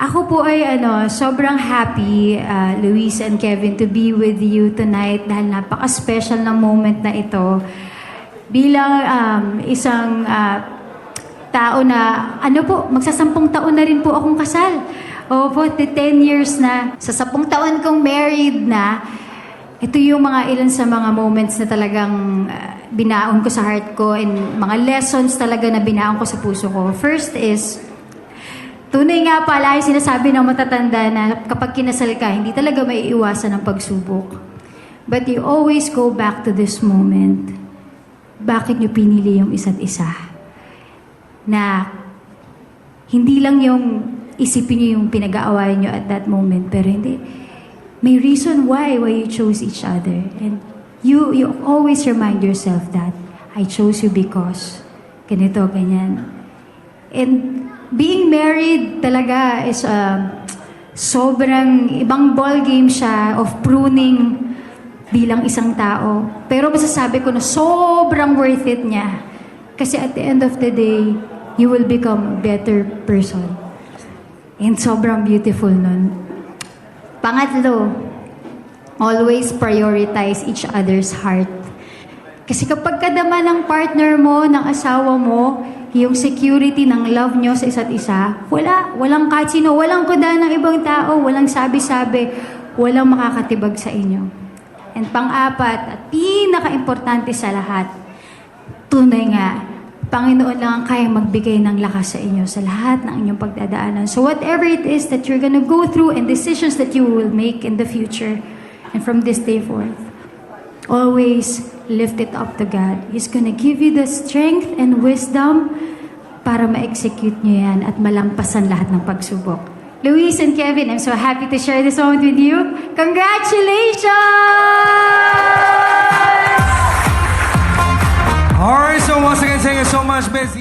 Ako po ay ano, sobrang happy, uh, Luis and Kevin, to be with you tonight dahil napaka-special na moment na ito. Bilang um, isang ah, tao na, ano po, magsasampung taon na rin po akong kasal. Opo, the 10 years na. Sa sapung taon kong married na, ito yung mga ilan sa mga moments na talagang ah, binaon ko sa heart ko and mga lessons talaga na binaon ko sa puso ko. First is, Tunay nga pala yung sinasabi ng matatanda na kapag kinasal ka, hindi talaga may iwasan ng pagsubok. But you always go back to this moment. Bakit nyo pinili yung isa't isa? Na hindi lang yung isipin nyo yung pinag-aawayan nyo at that moment, pero hindi. May reason why, why you chose each other. And you, you always remind yourself that, I chose you because ganito, ganyan. And being married talaga is uh, sobrang ibang ball game siya of pruning bilang isang tao. Pero masasabi ko na sobrang worth it niya. Kasi at the end of the day, you will become a better person. And sobrang beautiful nun. Pangatlo, always prioritize each other's heart. Kasi kapag kadama ng partner mo, ng asawa mo, yung security ng love nyo sa isa't isa, wala. Walang kahit walang kuda ng ibang tao, walang sabi-sabi, walang makakatibag sa inyo. And pang-apat, at pinaka-importante sa lahat, tunay nga, Panginoon lang ang kayang magbigay ng lakas sa inyo sa lahat ng inyong pagdadaanan. So whatever it is that you're gonna go through and decisions that you will make in the future and from this day forth, always lift it up to God. He's gonna give you the strength and wisdom para ma-execute nyo yan at malampasan lahat ng pagsubok. Luis and Kevin, I'm so happy to share this moment with you. Congratulations! Alright, so once again, thank you so much, Miss.